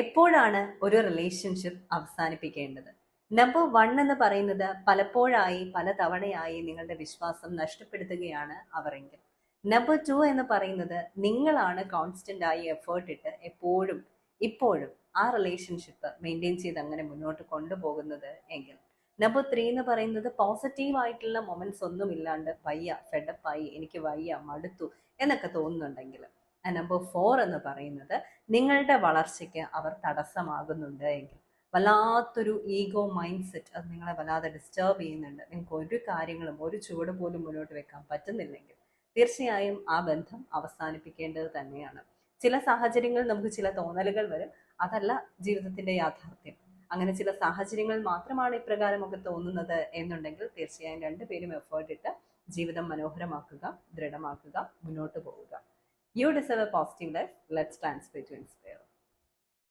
എപ്പോഴാണ് ഒരു relationship അവസാനിപ്പിക്കേണ്ടത്? Number one എന്ന് പറയുന്നത് പലപ്പോഴായി പലതവണയായി നിങ്ങളുടെ വിശ്വാസം നഷ്ടപ്പെടുത്തുകയാണ് അവരെങ്കിൽ നമ്പർ ടു എന്ന് പറയുന്നത് നിങ്ങളാണ് കോൺസ്റ്റന്റ് ആയി എഫേർട്ട് ഇട്ട് എപ്പോഴും ഇപ്പോഴും ആ റിലേഷൻഷിപ്പ് മെയിന്റെയിൻ ചെയ്ത് അങ്ങനെ മുന്നോട്ട് കൊണ്ടുപോകുന്നത് എങ്കിൽ. നമ്പർ ത്രീ എന്ന് പറയുന്നത് പോസിറ്റീവ് ആയിട്ടുള്ള മൊമെന്റ്സ് ഒന്നും ഇല്ലാണ്ട് വയ്യ ഫെഡപ്പായി എനിക്ക് വയ്യ മടുത്തു എന്നൊക്കെ തോന്നുന്നുണ്ടെങ്കിൽ. നമ്പർ ഫോർ എന്ന് പറയുന്നത് നിങ്ങളുടെ വളർച്ചയ്ക്ക് അവർ തടസ്സമാകുന്നുണ്ട് എങ്കിൽ. വല്ലാത്തൊരു ഈഗോ മൈൻഡ് സെറ്റ് അത് നിങ്ങളെ വല്ലാതെ ഡിസ്റ്റർബ് ചെയ്യുന്നുണ്ട്. നിങ്ങൾക്ക് ഒരു കാര്യങ്ങളും ഒരു ചുവട് പോലും മുന്നോട്ട് വെക്കാൻ പറ്റുന്നില്ലെങ്കിൽ തീർച്ചയായും ആ ബന്ധം അവസാനിപ്പിക്കേണ്ടത് തന്നെയാണ്. ചില സാഹചര്യങ്ങളിൽ നമുക്ക് ചില തോന്നലുകൾ വരും. അതല്ല ജീവിതത്തിന്റെ യാഥാർത്ഥ്യം. അങ്ങനെ ചില സാഹചര്യങ്ങൾ മാത്രമാണ് ഇപ്രകാരമൊക്കെ തോന്നുന്നത് എന്നുണ്ടെങ്കിൽ തീർച്ചയായും രണ്ടുപേരും എഫേർട്ട് ഇട്ട് ജീവിതം മനോഹരമാക്കുക ദൃഢമാക്കുക മുന്നോട്ട് പോവുക. You deserve a positive life. Let's transfer to inspire.